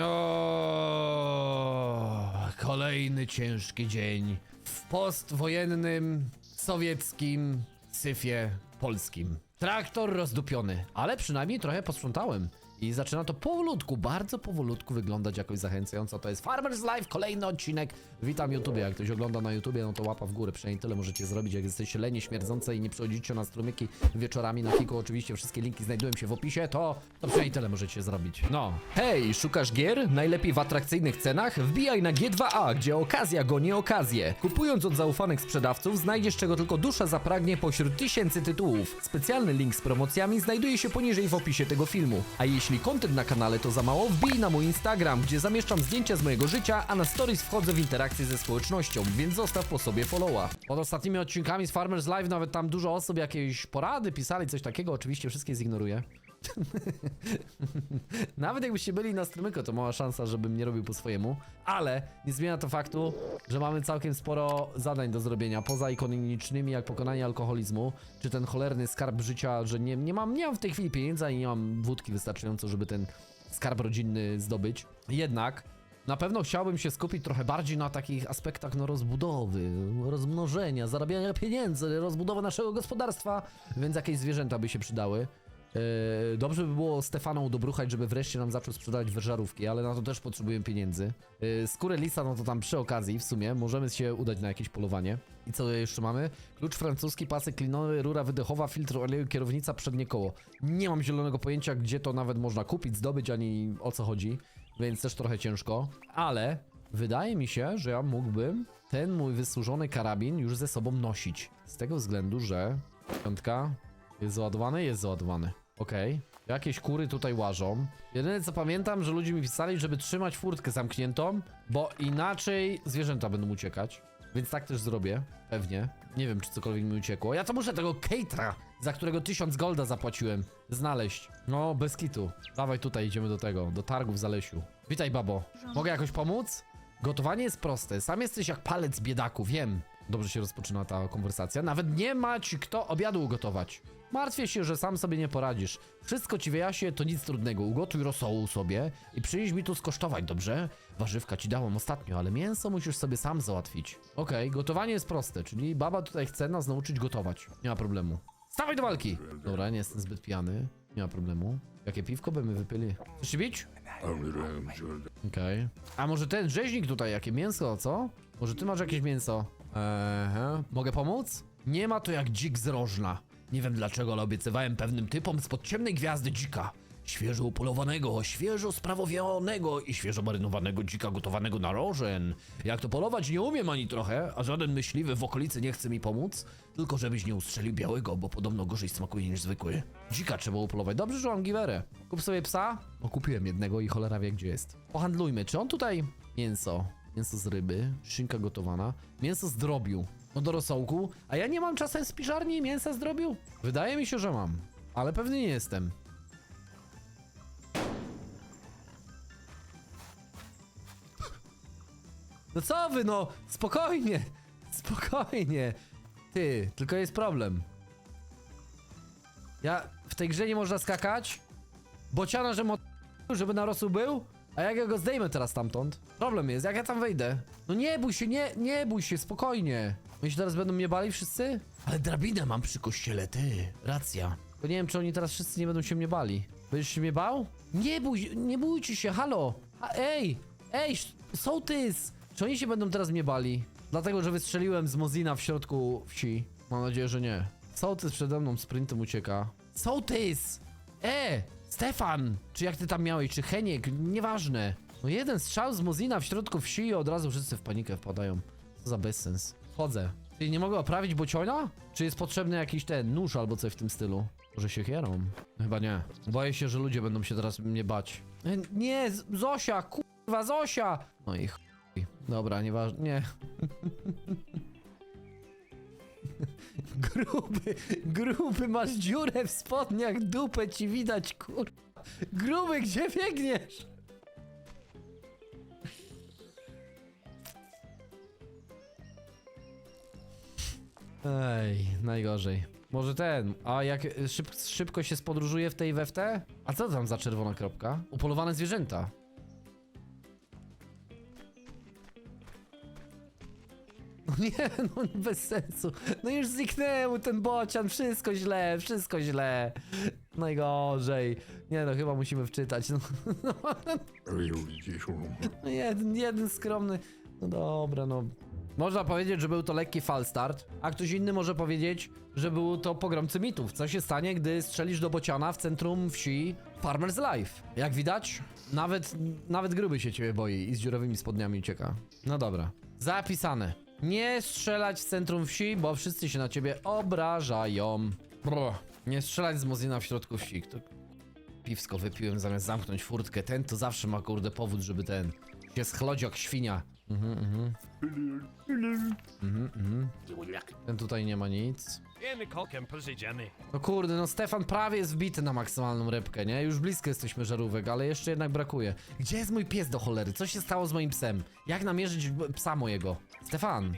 O, kolejny ciężki dzień w postwojennym sowieckim syfie polskim. Traktor rozdupiony, ale przynajmniej trochę posprzątałem. I zaczyna to powolutku, bardzo powolutku wyglądać jakoś zachęcająco. To jest Farmers Life, kolejny odcinek. Witam YouTube. Jak ktoś ogląda na YouTubie, no to łapa w górę. Przynajmniej tyle możecie zrobić. Jak jesteście lenie śmierdzące i nie przychodzicie na strumyki wieczorami na fiku, oczywiście wszystkie linki znajdują się w opisie, to, to przynajmniej tyle możecie zrobić. No. Hej, szukasz gier? Najlepiej w atrakcyjnych cenach? Wbijaj na G2A, gdzie okazja goni okazję. Kupując od zaufanych sprzedawców, znajdziesz czego tylko dusza zapragnie pośród tysięcy tytułów. Specjalny link z promocjami znajduje się poniżej w opisie tego filmu. A jeśli content na kanale to za mało, wbij na mój Instagram, gdzie zamieszczam zdjęcia z mojego życia, a na stories wchodzę w interakcję ze społecznością, więc zostaw po sobie followa. Pod ostatnimi odcinkami z Farmers Live nawet tam dużo osób jakieś porady pisali, coś takiego, oczywiście wszystkie zignoruję. Nawet jakbyście byli na strumyku, to mała szansa, żebym nie robił po swojemu, ale nie zmienia to faktu, że mamy całkiem sporo zadań do zrobienia, poza ikonicznymi jak pokonanie alkoholizmu, czy ten cholerny skarb życia, że nie, nie, mam, nie mam w tej chwili pieniędzy i nie mam wódki wystarczająco, żeby ten skarb rodzinny zdobyć. Jednak na pewno chciałbym się skupić trochę bardziej na takich aspektach no, rozbudowy, rozmnożenia, zarabiania pieniędzy, rozbudowy naszego gospodarstwa, więc jakieś zwierzęta by się przydały. Eee, dobrze by było Stefaną dobruchać, żeby wreszcie nam zaczął sprzedawać wyżarówki, ale na to też potrzebujemy pieniędzy. Eee, skórę lisa, no to tam przy okazji w sumie możemy się udać na jakieś polowanie. I co jeszcze mamy? Klucz francuski, pasek klinowy, rura wydechowa, filtr oleju, kierownica, przednie koło. Nie mam zielonego pojęcia, gdzie to nawet można kupić, zdobyć, ani o co chodzi, więc też trochę ciężko. Ale wydaje mi się, że ja mógłbym ten mój wysłużony karabin już ze sobą nosić. Z tego względu, że piątka jest załadowany? Jest załadowany. Okej. Jakieś kury tutaj łażą. Jedyne co pamiętam, że ludzie mi pisali, żeby trzymać furtkę zamkniętą, bo inaczej zwierzęta będą uciekać. Więc tak też zrobię. Pewnie. Nie wiem, czy cokolwiek mi uciekło. Ja to muszę tego Keitra, za którego 1000 golda zapłaciłem, znaleźć. No, bez kitu. Dawaj tutaj, idziemy do tego, do targu w Zalesiu. Witaj, babo. Mogę jakoś pomóc? Gotowanie jest proste. Sam jesteś jak palec biedaku, wiem. Dobrze się rozpoczyna ta konwersacja. Nawet nie ma ci kto obiadu ugotować. Martwię się, że sam sobie nie poradzisz. Wszystko ci wyjaśnię, to nic trudnego. Ugotuj rosołu sobie i przyjdź mi tu skosztować, dobrze? Warzywka ci dałam ostatnio, ale mięso musisz sobie sam załatwić. Okej, gotowanie jest proste, czyli baba tutaj chce nas nauczyć gotować. Nie ma problemu. Stawaj do walki! Dobra, nie jestem zbyt pijany. Nie ma problemu. Jakie piwko by my wypili? Chcesz bić? Okej. A może ten rzeźnik tutaj, jakie mięso, co? Może ty masz jakieś mięso? Ehe. Mogę pomóc? Nie ma to jak dzik z rożna. Nie wiem dlaczego, ale obiecywałem pewnym typom spod ciemnej gwiazdy dzika. Świeżo upolowanego, świeżo sprawowionego i świeżo marynowanego dzika gotowanego na rożen. Jak to polować nie umiem ani trochę, a żaden myśliwy w okolicy nie chce mi pomóc. Tylko żebyś nie ustrzelił białego, bo podobno gorzej smakuje niż zwykły. Dzika trzeba upolować. Dobrze, że mam giwerę. Kup sobie psa? O, kupiłem jednego i cholera wie gdzie jest. Pohandlujmy. Czy on tutaj... Mięso. Mięso z ryby, szynka gotowana, mięso z drobiu. No do rosołku. A ja nie mam czasem z piżarni mięsa z drobiu? Wydaje mi się, że mam. Ale pewnie nie jestem. No co wy, no! Spokojnie! Spokojnie! Ty, tylko jest problem. Ja... W tej grze nie można skakać? Bociana, że mo... żeby na rosół był? A jak ja go zdejmę teraz stamtąd? Problem jest, jak ja tam wejdę? No nie bój się, nie, nie bój się, spokojnie. Się teraz będą mnie bali wszyscy? Ale drabinę mam przy kościele, ty. Racja. To nie wiem, czy oni teraz wszyscy nie będą się mnie bali. Będziesz się mnie bał? Nie bój, nie bójcie się, halo. A, ej, ej, sołtys. Czy oni się będą teraz mnie bali? Dlatego, że wystrzeliłem z Mozina w środku wsi. Mam nadzieję, że nie. Sołtys przede mną sprintem ucieka. Sołtys! E! Stefan! Czy jak ty tam miałeś, czy Heniek, nieważne. No jeden strzał z Mozina w środku wsi i od razu wszyscy w panikę wpadają. Co za bezsens. Wchodzę. Czyli nie mogę oprawić bociona? Czy jest potrzebny jakiś ten nóż albo coś w tym stylu? Może się hierą? Chyba nie. Boję się, że ludzie będą się teraz mnie bać. E, Nie, Zosia, kurwa, Zosia! No i chuj. Dobra, nieważne, nie. Gruby, gruby, masz dziurę w spodniach, dupę ci widać, kur... Gruby, gdzie biegniesz? Ej, najgorzej. Może ten, a jak szyb, szybko się spodróżuje w tej weftę? A co tam za czerwona kropka? Upolowane zwierzęta. No nie, no bez sensu. No już zniknęły ten bocian, wszystko źle, wszystko źle. Najgorzej. Nie no, chyba musimy wczytać. No, no, jeden, jeden skromny. No dobra, no można powiedzieć, że był to lekki falstart, a ktoś inny może powiedzieć, że był to pogromcy mitów. Co się stanie, gdy strzelisz do bociana w centrum wsi Farmer's Life? Jak widać, nawet, nawet gruby się ciebie boi i z dziurowymi spodniami ucieka. No dobra. Zapisane. Nie strzelać w centrum wsi, bo wszyscy się na ciebie obrażają. Brr. Nie strzelać z Mozina w środku wsi. Kto... Piwsko wypiłem zamiast zamknąć furtkę. Ten to zawsze ma kurde powód, żeby ten się schlodził jak świnia. Mhm, mhm. Mhm, mhm. Ten tutaj nie ma nic. No kurde, no Stefan prawie jest wbity na maksymalną rybkę, nie? Już blisko jesteśmy żarówek, ale jeszcze jednak brakuje. Gdzie jest mój pies do cholery? Co się stało z moim psem? Jak namierzyć b- psa mojego? Stefan!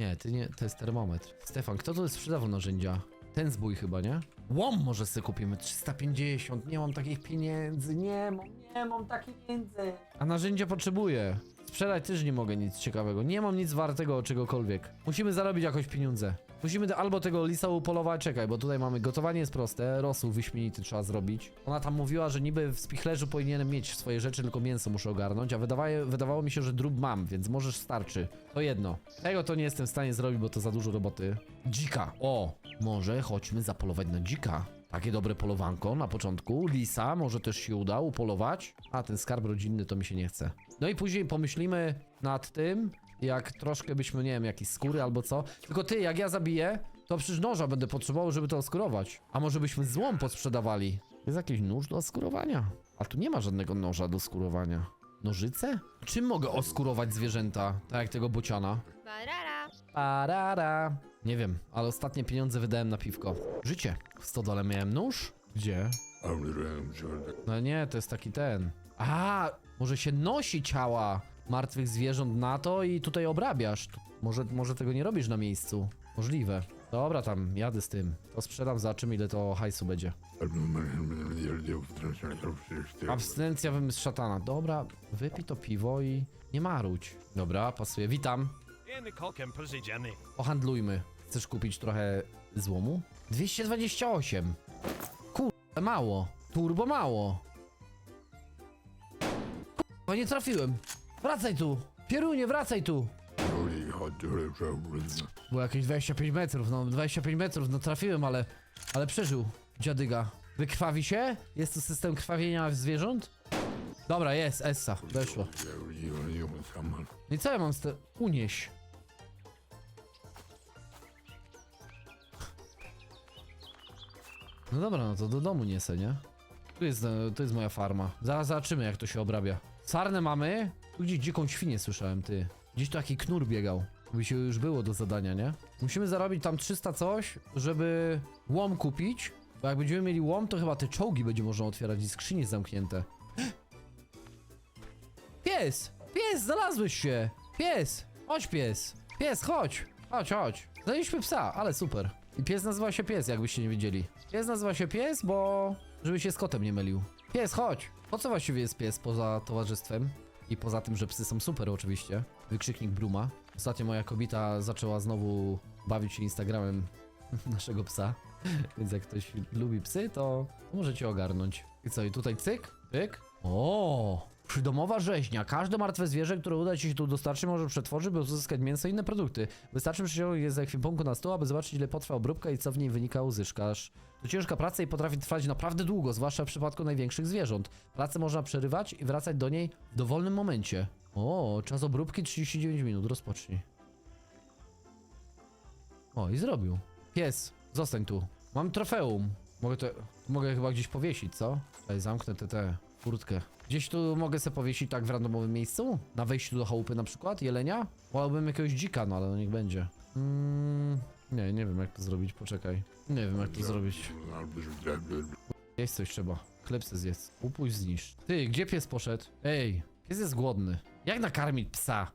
Nie, ty nie, to jest termometr. Stefan, kto tu sprzedawał narzędzia? Ten zbój chyba, nie? Łom może sobie kupimy, 350, nie mam takich pieniędzy, nie mam, nie mam takich pieniędzy. A narzędzia potrzebuję. Sprzedać też nie mogę nic ciekawego, nie mam nic wartego czegokolwiek. Musimy zarobić jakoś pieniądze. Musimy te- albo tego lisa upolować, czekaj, bo tutaj mamy gotowanie jest proste, rosół wyśmienity trzeba zrobić. Ona tam mówiła, że niby w spichlerzu powinienem mieć swoje rzeczy, tylko mięso muszę ogarnąć, a wydawało mi się, że drób mam, więc możesz starczy. To jedno. Tego to nie jestem w stanie zrobić, bo to za dużo roboty. Dzika. O, może chodźmy zapolować na dzika. Takie dobre polowanko na początku. Lisa może też się uda upolować. A ten skarb rodzinny to mi się nie chce. No i później pomyślimy nad tym, jak troszkę byśmy, nie wiem, jakieś skóry albo co. Tylko ty, jak ja zabiję, to przecież noża będę potrzebował, żeby to oskurować. A może byśmy złom posprzedawali? Jest jakiś nóż do oskurowania? A tu nie ma żadnego noża do skurowania. Nożyce? Czym mogę oskurować zwierzęta? Tak jak tego bociana. Barara. Parara. Nie wiem, ale ostatnie pieniądze wydałem na piwko. Życie. W stodole miałem nóż? Gdzie? No nie, to jest taki ten. A, może się nosi ciała martwych zwierząt na to i tutaj obrabiasz. Może, może tego nie robisz na miejscu. Możliwe. Dobra, tam jadę z tym. To sprzedam za czym ile to hajsu będzie. Abstynencja wymysł szatana. Dobra, wypij to piwo i nie marudź. Dobra, pasuje. Witam. Pohandlujmy. Chcesz kupić trochę złomu? 228. Kurde, mało. Turbo mało. Kurwa, nie trafiłem. Wracaj tu. Pierunie, wracaj tu. Było jakieś 25 metrów, no 25 metrów, no trafiłem, ale, ale przeżył. Dziadyga. Wykrwawi się? Jest to system krwawienia zwierząt? Dobra, jest, Essa, weszło. No i co ja mam z tym? Unieś. No dobra, no to do domu niesę, nie? Tu jest, e, tu jest moja farma. Zaraz zobaczymy, jak to się obrabia. Sarnę mamy. Tu gdzieś dziką świnię słyszałem, ty. Gdzieś tu taki knur biegał. By się już było do zadania, nie? Musimy zarobić tam 300 coś, żeby łom kupić. Bo jak będziemy mieli łom, to chyba te czołgi będzie można otwierać i skrzynie zamknięte. Pies! Pies, znalazłeś się! Pies! Chodź pies! Pies, chodź! Chodź, chodź! Znaleźliśmy psa, ale super. I pies nazywa się pies, jakbyście nie wiedzieli. Pies nazywa się pies, bo... żeby się z kotem nie mylił. Pies, chodź! Po co właściwie jest pies poza towarzystwem? I poza tym, że psy są super oczywiście. Wykrzyknik Bruma. Ostatnio moja kobieta zaczęła znowu bawić się Instagramem naszego psa. Więc jak ktoś lubi psy, to możecie ogarnąć. I co, i tutaj cyk, pyk. O! Przydomowa rzeźnia. Każde martwe zwierzę, które uda ci się tu dostarczyć, może przetworzyć, by uzyskać mięso i inne produkty. Wystarczy przyciągnąć je z ekwipunku na stół, aby zobaczyć, ile potrwa obróbka i co w niej wynika uzyskasz. To ciężka praca i potrafi trwać naprawdę długo, zwłaszcza w przypadku największych zwierząt. Pracę można przerywać i wracać do niej w dowolnym momencie. O, czas obróbki 39 minut, rozpocznij. O, i zrobił. Pies, zostań tu. Mam trofeum. Mogę to... Mogę chyba gdzieś powiesić, co? Ej, zamknę tę tę furtkę. Gdzieś tu mogę sobie powiesić tak w randomowym miejscu? Na wejściu do chałupy na przykład? Jelenia? Wolałbym jakiegoś dzika, no ale no niech będzie. Mm, nie, nie wiem jak to zrobić, poczekaj. Nie wiem jak to zrobić. Jeść coś trzeba. Chleb se zjedz. Upuść zniszcz. Ty, gdzie pies poszedł? Ej, pies jest głodny. Jak nakarmić psa?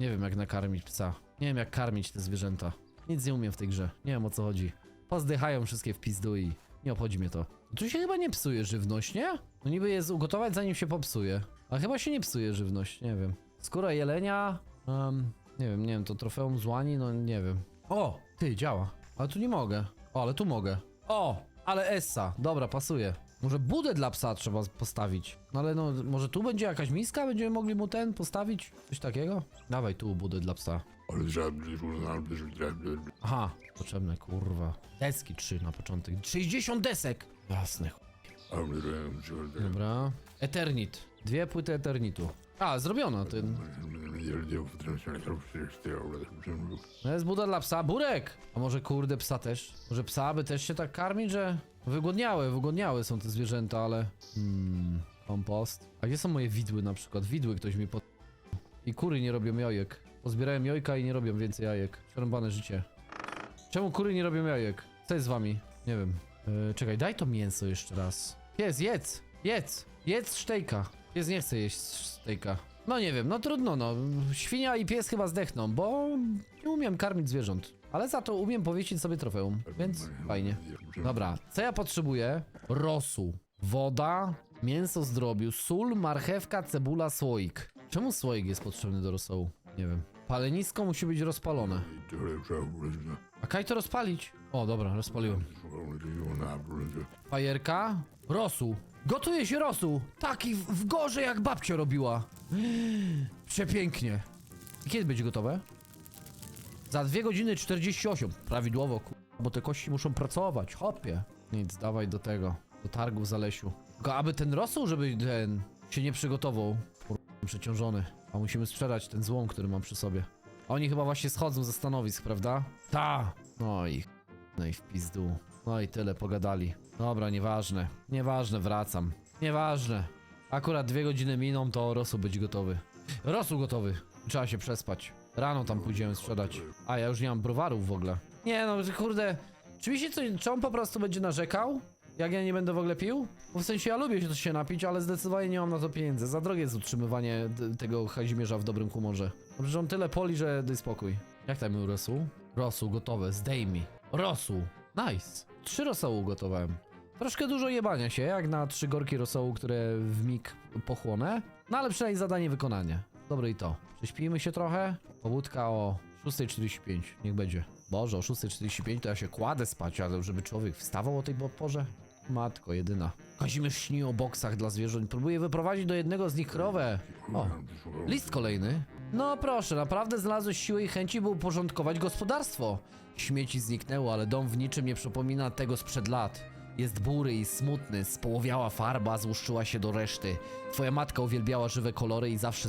Nie wiem jak nakarmić psa. Nie wiem jak karmić te zwierzęta. Nic nie umiem w tej grze. Nie wiem o co chodzi. Pozdychają wszystkie w pizdu i nie obchodzi mnie to. Tu się chyba nie psuje żywność, nie? No niby jest ugotować zanim się popsuje. A chyba się nie psuje żywność, nie wiem. Skóra jelenia. em, nie wiem, nie wiem, to trofeum złani, no nie wiem. O, ty, działa. Ale tu nie mogę. O, ale tu mogę. O, ale Essa. Dobra, pasuje. Może budę dla psa trzeba postawić. No ale no, może tu będzie jakaś miska? Będziemy mogli mu ten postawić? Coś takiego? Dawaj tu budę dla psa. Aha, potrzebne, kurwa. Deski trzy na początek. 60 desek! Jasne. ch- Dobra. Eternit. Dwie płyty Eternitu. A, zrobiono. Ten. No jest buda dla psa. Burek! A może kurde psa też? Może psa by też się tak karmić, że... Wygłodniałe, wygłodniałe są te zwierzęta, ale... Hmm... Kompost. A gdzie są moje widły na przykład? Widły ktoś mi pod... I kury nie robią jajek. Pozbierałem jajka i nie robią więcej jajek. Przerąbane życie. Czemu kury nie robią jajek? Co jest z wami? Nie wiem. Yy, czekaj, daj to mięso jeszcze raz. Pies, jedz! Jedz! Jedz sztejka. Pies nie chce jeść sztejka. No nie wiem, no trudno no. Świnia i pies chyba zdechną, bo nie umiem karmić zwierząt. Ale za to umiem powiesić sobie trofeum, więc fajnie. Dobra, co ja potrzebuję? Rosół, woda, mięso z drobiu, sól, marchewka, cebula, słoik. Czemu słoik jest potrzebny do rosołu? Nie wiem. Palenisko musi być rozpalone. A kaj to rozpalić? O, dobra, rozpaliłem. Fajerka, rosół. Gotuje się rosół. Taki w, w gorze jak babcia robiła. Przepięknie. I Kiedy będzie gotowe? Za 2 godziny 48. Prawidłowo, ku... bo te kości muszą pracować. Hopie. Nic, dawaj do tego. Do targu w Zalesiu. Tylko aby ten rosół, żeby ten się nie przygotował. Kur... Przeciążony. A musimy sprzedać ten złom, który mam przy sobie. Oni chyba właśnie schodzą ze stanowisk, prawda? Ta. No i no i w pizdu. No i tyle, pogadali. Dobra, nieważne. Nieważne, wracam. Nieważne. Akurat dwie godziny miną, to rosół być gotowy. Rosół gotowy. Trzeba się przespać. Rano tam pójdziemy sprzedać. A, ja już nie mam browarów w ogóle. Nie no, kurde. Czy mi się coś, czy on po prostu będzie narzekał? Jak ja nie będę w ogóle pił? Bo w sensie ja lubię się, się napić, ale zdecydowanie nie mam na to pieniędzy. Za drogie jest utrzymywanie tego Kazimierza w dobrym humorze. Dobrze, że on tyle poli, że daj spokój. Jak tam rosół? Rosół, gotowe, zdejmij. Rosół. Nice. Trzy rosołu ugotowałem. Troszkę dużo jebania się, jak na trzy gorki rosołu, które w mig pochłonę. No ale przynajmniej zadanie wykonanie. Dobre i to. Prześpijmy się trochę. Pobudka o 6.45. Niech będzie. Boże, o 6.45 to ja się kładę spać, żeby człowiek wstawał o tej po- porze? Matko jedyna. Kazimierz śni o boksach dla zwierząt. Próbuje wyprowadzić do jednego z nich krowę. O, list kolejny. No proszę, naprawdę znalazłeś siłę i chęci, by uporządkować gospodarstwo. Śmieci zniknęło, ale dom w niczym nie przypomina tego sprzed lat. Jest bury i smutny, społowiała farba złuszczyła się do reszty. Twoja matka uwielbiała żywe kolory i zawsze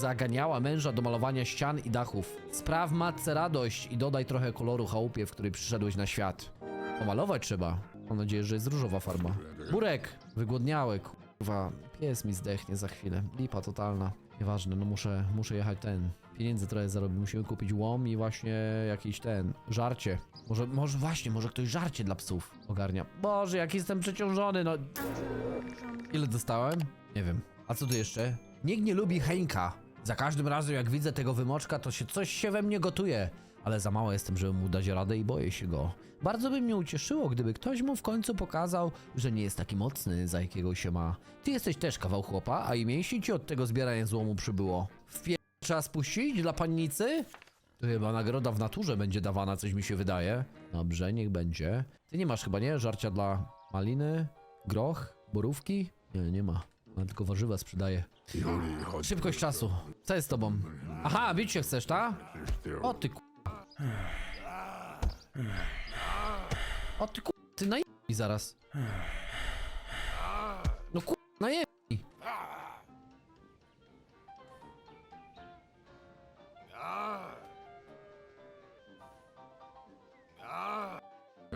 zaganiała męża do malowania ścian i dachów. Spraw matce radość i dodaj trochę koloru chałupie, w której przyszedłeś na świat. Pomalować trzeba. Mam nadzieję, że jest różowa farba. Burek! Wygłodniały, kurwa. Pies mi zdechnie za chwilę. Lipa totalna. Nieważne, no muszę, muszę jechać ten. Pieniędzy trochę zarobić. Musimy kupić łom i właśnie jakiś ten. Żarcie. Może, może właśnie, może ktoś żarcie dla psów ogarnia. Boże, jak jestem przeciążony, no. Ile dostałem? Nie wiem. A co tu jeszcze? Nikt nie lubi Henka. Za każdym razem jak widzę tego wymoczka, to się coś się we mnie gotuje. Ale za mało jestem, żeby mu dać radę i boję się go. Bardzo by mnie ucieszyło, gdyby ktoś mu w końcu pokazał, że nie jest taki mocny, za jakiego się ma. Ty jesteś też kawał chłopa, a i mięśni ci od tego zbierania złomu przybyło. W pie... trzeba spuścić dla pannicy? To chyba nagroda w naturze będzie dawana, coś mi się wydaje. Dobrze, niech będzie. Ty nie masz chyba, nie? Żarcia dla maliny, groch, borówki? Nie, nie ma. Ona tylko warzywa sprzedaje. Szybkość czasu. Co jest z tobą? Aha, bić się chcesz, ta? O ty ku... O ty ku... Ty zaraz. No ku... najeb...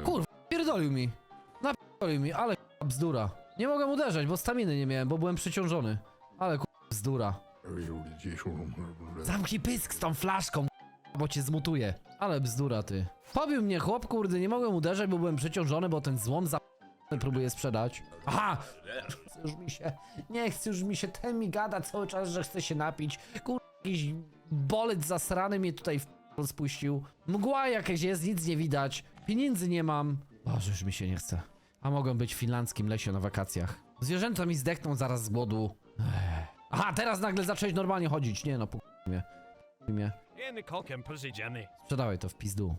Kurwa, pierdolił mi. Napierdolił mi, ale k***a bzdura. Nie mogłem uderzać, bo staminy nie miałem, bo byłem przeciążony. Ale k***a bzdura. Zamknij pysk z tą flaszką, bo cię zmutuje. Ale bzdura ty. Pobił mnie chłop, kurde, nie mogłem uderzać, bo byłem przeciążony, bo ten złom za próbuję sprzedać. Aha! Chce Już mi się, nie chce już mi się, ten mi gada cały czas, że chce się napić. Kurde, jakiś bolec zasrany mnie tutaj w spuścił. Mgła jakaś jest, nic nie widać. Pieniędzy nie mam. Boże, już mi się nie chce. A mogłem być w finlandzkim lesie na wakacjach. Zwierzęta mi zdechną zaraz z głodu. Ech. Aha, teraz nagle zacząłeś normalnie chodzić. Nie no, po Jenny. Sprzedawaj to w pizdu.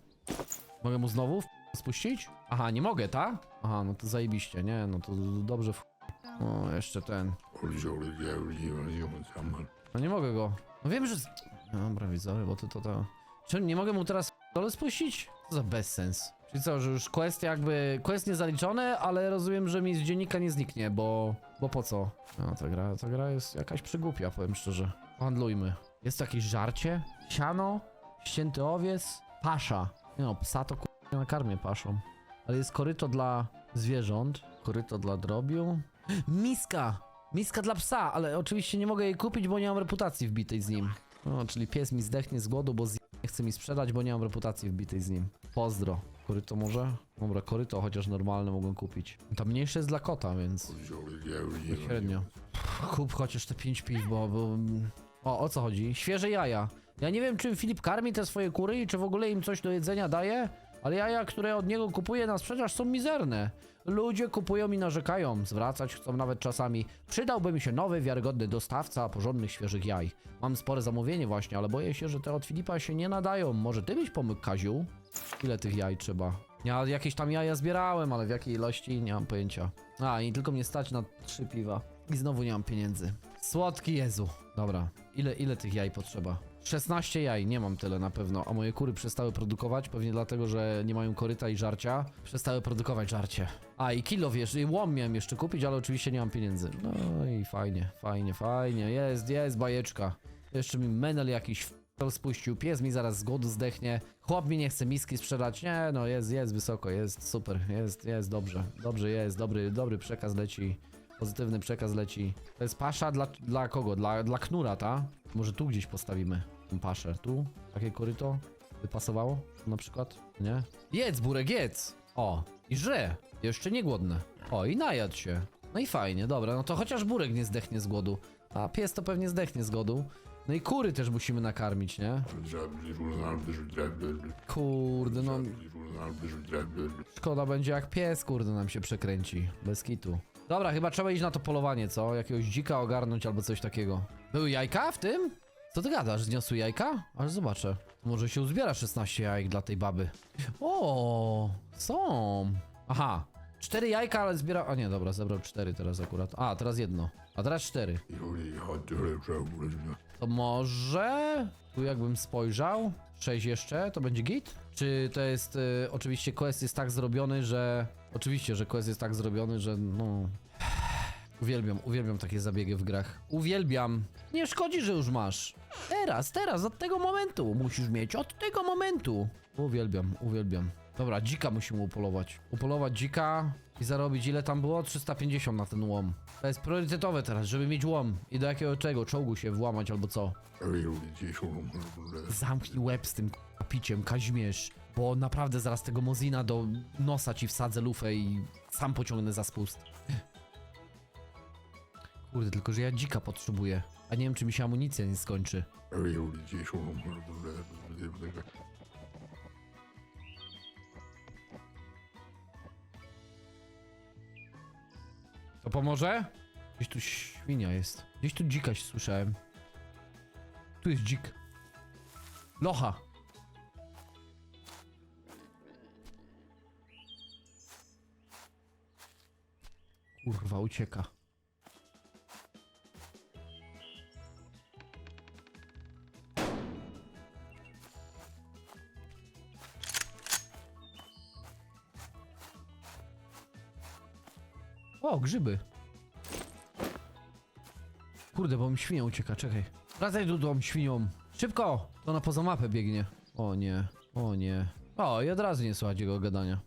Mogę mu znowu w- spuścić? Aha, nie mogę, ta? Aha, no to zajebiście, nie? No to dobrze w... O, jeszcze ten. No nie mogę go. No wiem, że... z- Dobra, widzowie, bo ty to to... Czy nie mogę mu teraz dole spuścić? Co za bezsens. Czyli co, że już quest jakby... Quest nie zaliczony, ale rozumiem, że mi z dziennika nie zniknie, bo... Bo po co? No ta gra, ta gra jest jakaś przygłupia, powiem szczerze. Handlujmy. Jest to jakieś żarcie? Siano? Ścięty owiec? Pasza. Nie no, psa to k***a na karmię paszą. Ale jest koryto dla zwierząt. Koryto dla drobiu. Miska! Miska dla psa, ale oczywiście nie mogę jej kupić, bo nie mam reputacji wbitej z nim. No, czyli pies mi zdechnie z głodu, bo z... nie chce mi sprzedać, bo nie mam reputacji wbitej z nim. Pozdro. Koryto może? Dobra, koryto chociaż normalne mogłem kupić. Ta mniejsze jest dla kota, więc średnio. Kup chociaż te 5 piw, bo, bo... O, o co chodzi? Świeże jaja. Ja nie wiem, czym Filip karmi te swoje kury i czy w ogóle im coś do jedzenia daje, ale jaja, które od niego kupuję na sprzedaż są mizerne. Ludzie kupują i narzekają, zwracać chcą nawet czasami. Przydałby mi się nowy, wiarygodny dostawca porządnych, świeżych jaj. Mam spore zamówienie właśnie, ale boję się, że te od Filipa się nie nadają. Może ty byś pomógł, Kaziu? Ile tych jaj trzeba? Ja jakieś tam jaja zbierałem, ale w jakiej ilości nie mam pojęcia. A, i tylko mnie stać na trzy piwa. I znowu nie mam pieniędzy. Słodki Jezu. Dobra, ile, ile tych jaj potrzeba? 16 jaj, nie mam tyle na pewno, a moje kury przestały produkować, pewnie dlatego, że nie mają koryta i żarcia. Przestały produkować żarcie. A i kilo wiesz, i łom miałem jeszcze kupić, ale oczywiście nie mam pieniędzy. No i fajnie, fajnie, fajnie, jest, jest bajeczka. Jeszcze mi menel jakiś spuścił, pies mi zaraz z głodu zdechnie, chłop mi nie chce miski sprzedać, nie no jest, jest wysoko, jest super, jest, jest dobrze, dobrze jest, dobry, dobry przekaz leci. Pozytywny przekaz leci. To jest pasza dla, dla kogo? Dla, dla knura, ta? Może tu gdzieś postawimy tą paszę. Tu? Takie koryto? By pasowało? Na przykład? Nie? Jedz, burek, jedz! O, i żre. Jeszcze nie głodne. O, i najadł się. No i fajnie, dobra, no to chociaż burek nie zdechnie z głodu. A pies to pewnie zdechnie z głodu. No i kury też musimy nakarmić, nie? Kurde, no szkoda będzie jak pies, kurde, nam się przekręci. Bez kitu. Dobra, chyba trzeba iść na to polowanie, co? Jakiegoś dzika ogarnąć albo coś takiego. Były jajka w tym? Co ty gadasz? Zniosły jajka? Aż zobaczę. Może się uzbiera 16 jajek dla tej baby. O, są. Aha. Cztery jajka, ale zbiera... A nie, dobra, zebrał cztery teraz akurat. A, teraz jedno. A teraz cztery. To może... Tu jakbym spojrzał... Sześć jeszcze, to będzie git? Czy to jest... Y, oczywiście quest jest tak zrobiony, że... Oczywiście, że quest jest tak zrobiony, że no... Uwielbiam, uwielbiam takie zabiegi w grach. Uwielbiam. Nie szkodzi, że już masz. Teraz, teraz, od tego momentu musisz mieć. Od tego momentu. Uwielbiam, uwielbiam. Dobra, dzika musimy upolować. Upolować dzika i zarobić ile tam było? 350 na ten łom. To jest priorytetowe teraz, żeby mieć łom. I do jakiego czego? Czołgu się włamać albo co? Zamknij łeb z tym k***a piciem, Kazimierz. Bo naprawdę zaraz tego Mozina do nosa ci wsadzę lufę i sam pociągnę za spust. Kurde, tylko że ja dzika potrzebuję. A nie wiem, czy mi się amunicja nie skończy. To pomoże? Gdzieś tu świnia jest. Gdzieś tu dzika się słyszałem. Tu jest dzik. Locha. Kurwa, ucieka. O, grzyby. Kurde, bo mi świnia ucieka, czekaj. Wracaj tu tą świnią. Szybko! To na poza mapę biegnie. O nie, o nie. O, i od razu nie słuchać jego gadania.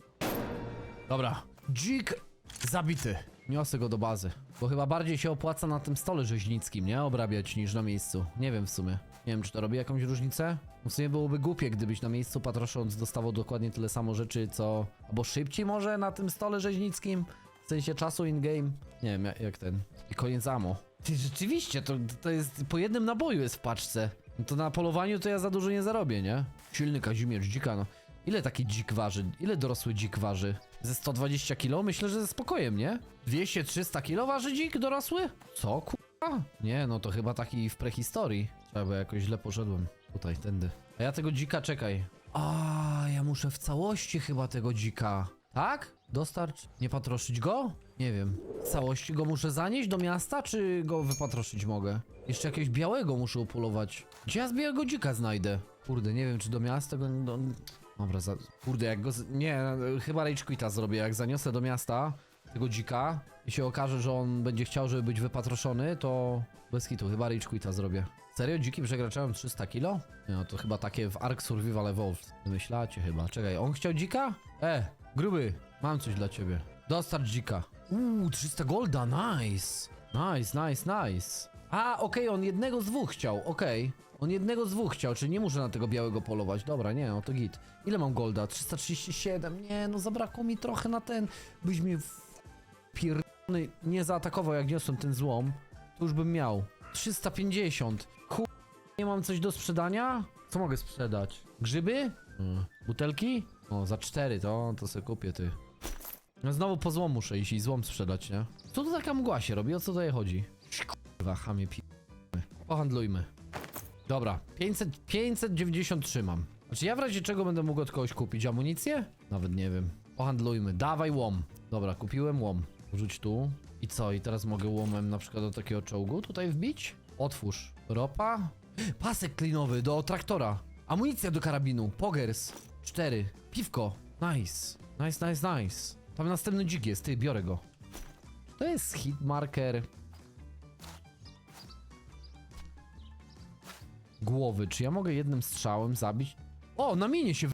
Dobra. Dzik zabity. Niosę go do bazy. Bo chyba bardziej się opłaca na tym stole rzeźnickim, nie? Obrabiać niż na miejscu. Nie wiem w sumie. Nie wiem, czy to robi jakąś różnicę? W sumie byłoby głupie, gdybyś na miejscu patrosząc dostawał dokładnie tyle samo rzeczy, co... Albo szybciej może na tym stole rzeźnickim? W sensie czasu in-game? Nie wiem, jak, ten. I koniec ammo. Ty, rzeczywiście, to, to jest... Po jednym naboju jest w paczce. No to na polowaniu to ja za dużo nie zarobię, nie? Silny Kazimierz, dzika, no. Ile taki dzik waży? Ile dorosły dzik waży? Ze 120 kg? Myślę, że ze spokojem, nie? 200-300 kg waży dzik dorosły? Co, ku... A, nie, no to chyba taki w prehistorii. Trzeba by jakoś źle poszedłem. Tutaj, tędy. A ja tego dzika, czekaj. A, ja muszę w całości chyba tego dzika. Tak? Dostarcz? Nie patroszyć go? Nie wiem. W całości go muszę zanieść do miasta, czy go wypatroszyć mogę? Jeszcze jakiegoś białego muszę upolować. Gdzie ja z białego dzika znajdę? Kurde, nie wiem, czy do miasta go... Do... Dobra, za... kurde, jak go... Z... Nie, chyba Rage zrobię. Jak zaniosę do miasta tego dzika i się okaże, że on będzie chciał, żeby być wypatroszony, to bez chyba Rage zrobię. Serio? Dziki przekraczają 300 kilo? No to chyba takie w Ark Survival Evolved. Wymyślacie chyba. Czekaj, on chciał dzika? E, gruby, mam coś dla ciebie. Dostarcz dzika. Uuu, 300 golda, nice. Nice, nice, nice. A, okej, on jednego z dwóch chciał, okej. On jednego z dwóch chciał, czyli nie muszę na tego białego polować. Dobra, nie, no to git. Ile mam golda? 337. Nie, no zabrakło mi trochę na ten. Byś mnie pierdolony nie zaatakował, jak niosłem ten złom. To już bym miał. 350. Chu... Nie mam coś do sprzedania? Co mogę sprzedać? Grzyby? Mm. Butelki? O, za 4 to, to sobie kupię, ty. No znowu po złom muszę iść i złom sprzedać, nie? Co tu taka mgła się robi? O co tutaj chodzi? Kurwa, chamie pi... Pohandlujmy. Dobra, 500, 593 mam. Znaczy ja w razie czego będę mógł od kogoś kupić? Amunicję? Nawet nie wiem. Pohandlujmy. Dawaj łom. Dobra, kupiłem łom. Rzuć tu. I co? I teraz mogę łomem na przykład do takiego czołgu tutaj wbić? Otwórz. Ropa? Pasek klinowy do traktora. Amunicja do karabinu. Pogers. 4. Piwko. Nice. Nice, nice, nice. Tam następny dzik jest. Ty, biorę go. To jest hit marker. Głowy. Czy ja mogę jednym strzałem zabić? O, na minie się w...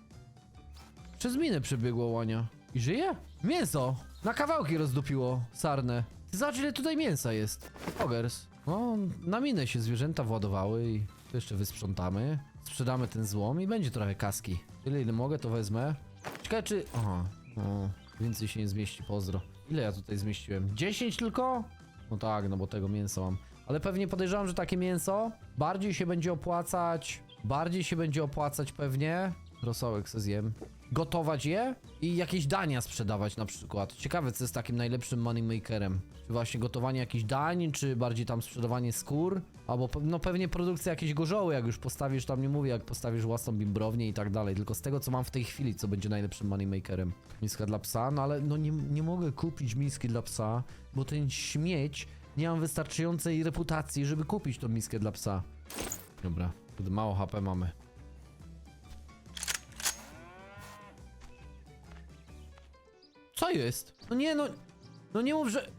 Przez minę przebiegło łania. I żyje? Mięso! Na kawałki rozdupiło sarnę. Ty Zobacz ile tutaj mięsa jest. Ogers. No, na minę się zwierzęta władowały i to jeszcze wysprzątamy. Sprzedamy ten złom i będzie trochę kaski. Tyle ile mogę to wezmę. Ciekawe czy... Aha. O, więcej się nie zmieści, pozdro. Ile ja tutaj zmieściłem? 10 tylko? No tak, no bo tego mięsa mam. Ale pewnie podejrzewam, że takie mięso bardziej się będzie opłacać. Bardziej się będzie opłacać pewnie. Rosołek se zjem. Gotować je i jakieś dania sprzedawać na przykład. Ciekawe, co jest takim najlepszym moneymakerem. Czy właśnie gotowanie jakichś dań, czy bardziej tam sprzedawanie skór? Albo no pewnie produkcja jakiejś gorzoły, jak już postawisz, tam nie mówię, jak postawisz własną bimbrownię i tak dalej. Tylko z tego, co mam w tej chwili, co będzie najlepszym moneymakerem. Miska dla psa, no ale no nie, nie mogę kupić miski dla psa, bo ten śmieć nie mam wystarczającej reputacji, żeby kupić tą miskę dla psa. Dobra, mało HP mamy. Co jest? No nie, no... No nie mów, że...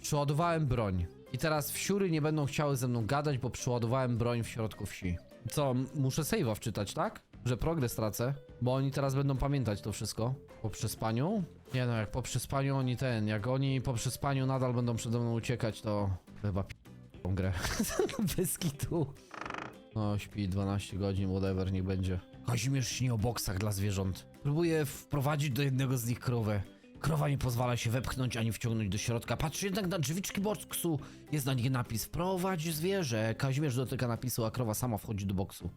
Przeładowałem broń. I teraz wsiury nie będą chciały ze mną gadać, bo przeładowałem broń w środku wsi. Co, muszę save'a wczytać, tak? Że progres tracę? Bo oni teraz będą pamiętać to wszystko. Po przespaniu? Nie no, jak po przespaniu oni ten, jak oni po przespaniu nadal będą przede mną uciekać, to chyba p... tą grę. Bez kitu. No, śpi 12 godzin, whatever, niech będzie. Kazimierz śni o boksach dla zwierząt. Próbuję wprowadzić do jednego z nich krowę. Krowa nie pozwala się wepchnąć ani wciągnąć do środka. Patrz jednak na drzwiczki boksu. Jest na nich napis wprowadź zwierzę. Kazimierz dotyka napisu, a krowa sama wchodzi do boksu.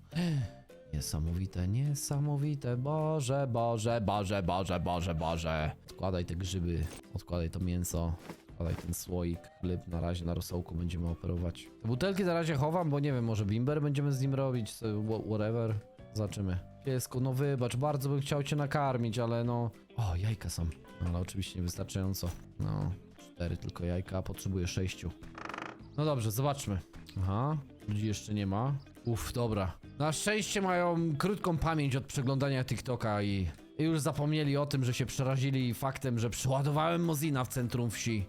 Niesamowite, niesamowite. Boże, Boże, Boże, Boże, Boże, Boże. Odkładaj te grzyby, odkładaj to mięso. Odkładaj ten słoik, chleb na razie na rosołku będziemy operować. Te butelki na razie chowam, bo nie wiem, może bimber będziemy z nim robić, whatever. Zobaczymy. Piesku, no wybacz, bardzo bym chciał cię nakarmić, ale no... O, jajka są. No, ale oczywiście niewystarczająco. No, cztery tylko jajka, a potrzebuję sześciu. No dobrze, zobaczmy. Aha, ludzi jeszcze nie ma. Uff, dobra. Na szczęście mają krótką pamięć od przeglądania TikToka i, już zapomnieli o tym, że się przerazili faktem, że przeładowałem Mozina w centrum wsi.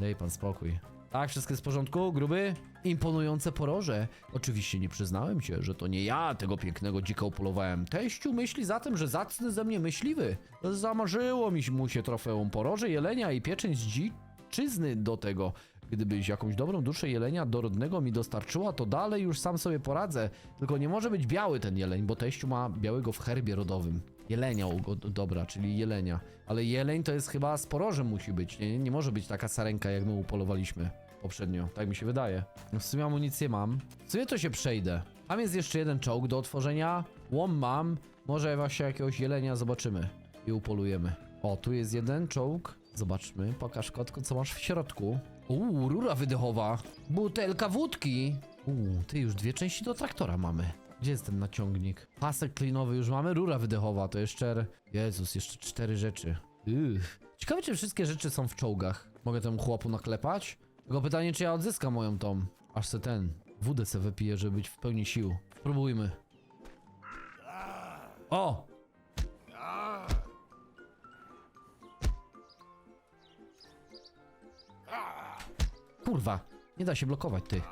Daj pan spokój. Tak, wszystko jest w porządku, gruby? Imponujące poroże. Oczywiście nie przyznałem się, że to nie ja tego pięknego dzika upolowałem. Teściu myśli zatem, że zacny ze mnie myśliwy. Zamarzyło mi mu się trofeum poroże jelenia i pieczeń z dziczyzny do tego. Gdybyś jakąś dobrą duszę jelenia dorodnego mi dostarczyła, to dalej już sam sobie poradzę. Tylko nie może być biały ten jeleń, bo teściu ma białego w herbie rodowym. Jelenia, dobra, czyli jelenia. Ale jeleń to jest chyba z porożem musi być, nie? Nie może być taka sarenka, jak my upolowaliśmy poprzednio. Tak mi się wydaje. No w sumie amunicję mam. W sumie to się przejdę. Tam jest jeszcze jeden czołg do otworzenia. Łom mam. Może właśnie jakiegoś jelenia zobaczymy. i upolujemy. O, tu jest jeden czołg. Zobaczmy, pokaż kotku, co masz w środku. Uuu, rura wydechowa. Butelka wódki. Uuu, ty już dwie części do traktora mamy. Gdzie jest ten naciągnik? Pasek klinowy już mamy, rura wydechowa, to jeszcze... Jezus, jeszcze cztery rzeczy. Uff. Ciekawe, czy wszystkie rzeczy są w czołgach. Mogę temu chłopu naklepać? Tylko pytanie, czy ja odzyskam moją tą. Aż se ten, wódę se wypiję, żeby być w pełni sił. Spróbujmy. O! Kurwa, nie da się blokować, ty.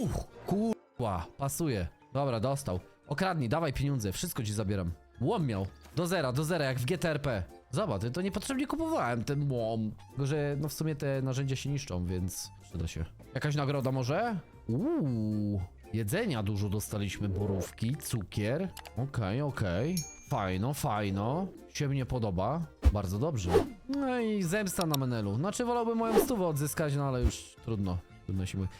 Uch, kurwa, pasuje. Dobra, dostał. Okradnij, dawaj pieniądze, wszystko ci zabieram. Łom miał. Do zera, do zera, jak w GTRP. Zobacz, to niepotrzebnie kupowałem ten łom. Tylko, że no w sumie te narzędzia się niszczą, więc przyda się. Jakaś nagroda może? Uuu, jedzenia dużo dostaliśmy, borówki, cukier. Okej, okej. Fajno, fajno. Się mnie podoba. Bardzo dobrze. No i zemsta na menelu. Znaczy wolałbym moją stówę odzyskać, no ale już trudno. Trudno się mówi.